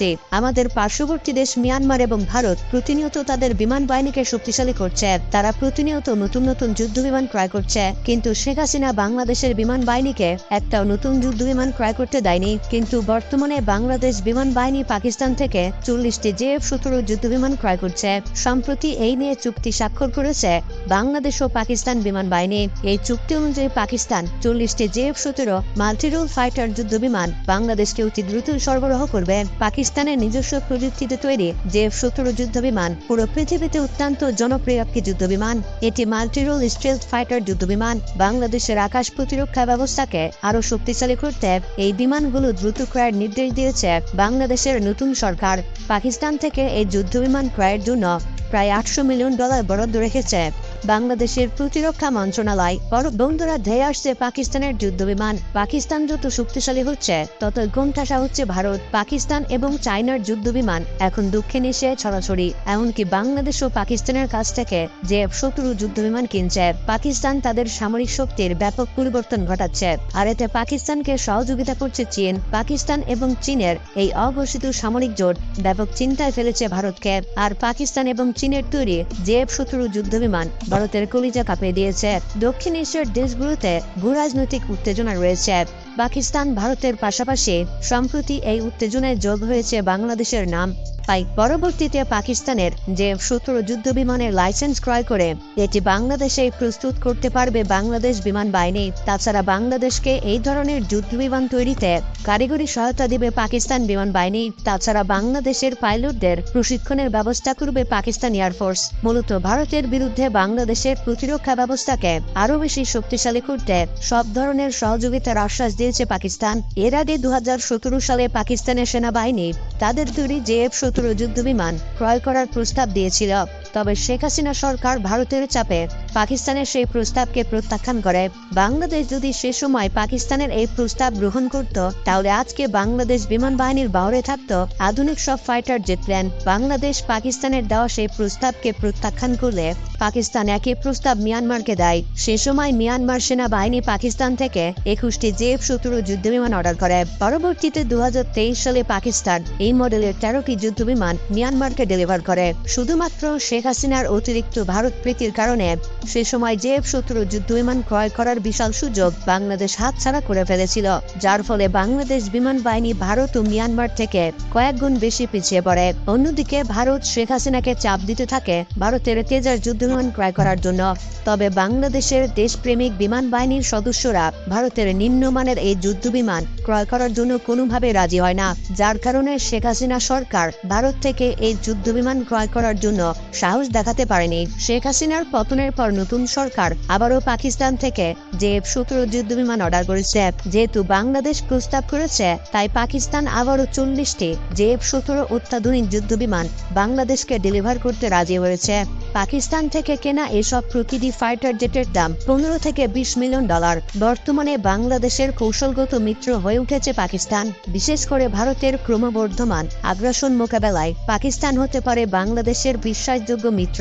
বলছি আমাদের পার্শ্ববর্তী দেশ মিয়ানমার এবং ভারত প্রতিনিয়ত তাদের বিমান বাহিনীকে শক্তিশালী করছে। তারা প্রতিনিয়ত নতুন নতুন যুদ্ধ বিমান ক্রয় করছে। কিন্তু শেখ হাসিনা বাংলাদেশের বিমান বাহিনীকে একটা নতুন যুদ্ধ বিমান ক্রয় করতে দেয়নি। কিন্তু বর্তমানে বাংলাদেশ বিমান বাহিনী পাকিস্তান থেকে চল্লিশটি জেএফ সতেরো যুদ্ধ বিমান ক্রয় করছে। সম্প্রতি এই নিয়ে চুক্তি স্বাক্ষর করেছে বাংলাদেশ ও পাকিস্তান বিমান বাহিনী। এই চুক্তি অনুযায়ী পাকিস্তান চল্লিশটি জেএফ সতেরো মাল্টিরোল ফাইটার যুদ্ধ বিমান বাংলাদেশকে অতি দ্রুত সরবরাহ করবে। পাকিস্তানের নিজস্ব প্রযুক্তিতে তৈরি জেএফ সতেরো যুদ্ধ বিমান পুরো পৃথিবীতে অত্যন্ত জনপ্রিয় একটি যুদ্ধ বিমান এটি মাল্টিরোল স্ট্রেলথ ফাইটার যুদ্ধ বিমান বাংলাদেশের আকাশ প্রতিরক্ষা ব্যবস্থাকে আরও শক্তিশালী করতে এই বিমানগুলো দ্রুত ক্রয়ের নির্দেশ দিয়েছে বাংলাদেশের নতুন সরকার। পাকিস্তান থেকে এই যুদ্ধ বিমান ক্রয়ের জন্য প্রায় আটশো মিলিয়ন ডলার বরাদ্দ রেখেছে। বাংলাদেশের প্রতিরক্ষা মন্ত্রণালয় বড় বন্ধুরা ধেয়ে আসছে পাকিস্তানের যুদ্ধ বিমান। পাকিস্তান যত শক্তিশালী হচ্ছে, তত গন্ঠাসা হচ্ছে ভারত, পাকিস্তান এবং চায়নার যুদ্ধ বিমান। এখন দুঃখে নিশে ছড়াছড়ি। এমনকি বাংলাদেশ ও পাকিস্তানের কাছ থেকে যে শত্রু যুদ্ধ বিমান কিনছে, পাকিস্তান তাদের সামরিক শক্তির ব্যাপক পরিবর্তন ঘটাচ্ছে। আর এতে পাকিস্তানকে সহযোগিতা করছে চীন, পাকিস্তান এবং চীনের এই অঘোষিত সামরিক জোট। ব্যাপক চিন্তায় ফেলেছে ভারতকে। আর পাকিস্তান এবং চীনের তৈরি জেএফ শত্রু যুদ্ধ বিমান ভারতের কলিজা কাঁপিয়ে দিয়েছে। দক্ষিণ এশিয়ার দেশগুলোতে ভূরাজনৈতিক উত্তেজনা রয়েছে। পাকিস্তান ভারতের পাশাপাশি, সম্প্রতি এই উত্তেজনায় যোগ হয়েছে বাংলাদেশের নাম। তাই পরবর্তীতে পাকিস্তানের যে সতেরো যুদ্ধ বিমানের লাইসেন্স ক্রয় করে, এটি বাংলাদেশে প্রস্তুত করতে পারবে বাংলাদেশ বিমান বাহিনী। তাছাড়া বাংলাদেশকে এই ধরনের যুদ্ধ বিমান তৈরিতে কারিগরি সহায়তা দিবে পাকিস্তান বিমান বাহিনী। তাছাড়া বাংলাদেশের পাইলটদের প্রশিক্ষণের ব্যবস্থা করবে পাকিস্তান এয়ারফোর্স মূলত ভারতের বিরুদ্ধে বাংলাদেশের প্রতিরক্ষা ব্যবস্থাকে আরও বেশি শক্তিশালী করতে সব ধরনের সহযোগিতার আশ্বাস দিয়েছে পাকিস্তান। এর আগে দু হাজার সতেরো সালে পাকিস্তানের সেনাবাহিনী তাদের তৈরি জেএফ সতেরো যুদ্ধ বিমান ক্রয় করার প্রস্তাব দিয়েছিল। তবে শেখ হাসিনা সরকার ভারতের চাপে পাকিস্তানের সেই প্রস্তাবকে প্রত্যাখ্যান করে। বাংলাদেশ যদি সে সময় পাকিস্তানের এই প্রস্তাব গ্রহণ করত, তাহলে আজকে বাংলাদেশ বিমান বাহিনীর বাহরে থাকত আধুনিক সব ফাইটার জেট প্ল্যান বাংলাদেশ পাকিস্তানের দেওয়া সেই প্রস্তাবকে প্রত্যাখ্যান করলে পাকিস্তান একই প্রস্তাব মিয়ানমারকে দেয়। সে সময় মিয়ানমার সেনাবাহিনী পাকিস্তান থেকে একুশটি জেএফ সতেরো যুদ্ধ বিমান অর্ডার করে। পরবর্তীতে দু হাজার তেইশ সালে পাকিস্তান এই মডেলের তেরোটি যুদ্ধ বিমান মিয়ানমারকে ডেলিভার করে। শুধুমাত্র শেখ হাসিনার অতিরিক্ত ভারত প্রীতির কারণে সে সময় জেএফ সতেরো যুদ্ধ বিমান ক্রয় করার বিশাল সুযোগ বাংলাদেশ হাতছাড়া করে ফেলেছিল, যার ফলে বাংলাদেশ বিমান বাহিনী ভারত ও মিয়ানমার থেকে কয়েক গুণ বেশি পিছিয়ে পড়ে। অন্যদিকে ভারত শেখ হাসিনাকে চাপ দিতে থাকে ভারতের তেজার যুদ্ধ বিমান ক্রয় করার জন্য। তবে বাংলাদেশের দেশপ্রেমিক বিমান বাহিনীর সদস্যরা ভারতের নিম্নমানের এই যুদ্ধ বিমান ক্রয় করার জন্য কোনোভাবে রাজি হয় না, যার কারণে শেখ হাসিনা সরকার ভারত থেকে এই যুদ্ধ বিমান ক্রয় করার জন্য সাহস দেখাতে পারেনি। শেখ হাসিনার পতনের পর নতুন সরকার আবারও পাকিস্তান থেকে যে সতেরো যুদ্ধ বিমান অর্ডার করেছে, যেহেতু বাংলাদেশ প্রস্তাব করেছে, তাই পাকিস্তান আবারও চল্লিশটি যে সতেরো অত্যাধুনিক যুদ্ধ বিমান বাংলাদেশকে ডেলিভার করতে রাজি হয়েছে। পাকিস্তান থেকে কেনা এসব প্রতিটি ফাইটার জেটের দাম পনেরো থেকে বিশ মিলিয়ন ডলার। বর্তমানে বাংলাদেশের কৌশলগত মিত্র হয়ে উঠেছে পাকিস্তান। বিশেষ করে ভারতের ক্রমবর্ধমান আগ্রাসন মোকাবেলায় পাকিস্তান হতে পারে বাংলাদেশের বিশ্বাসযোগ্য মিত্র।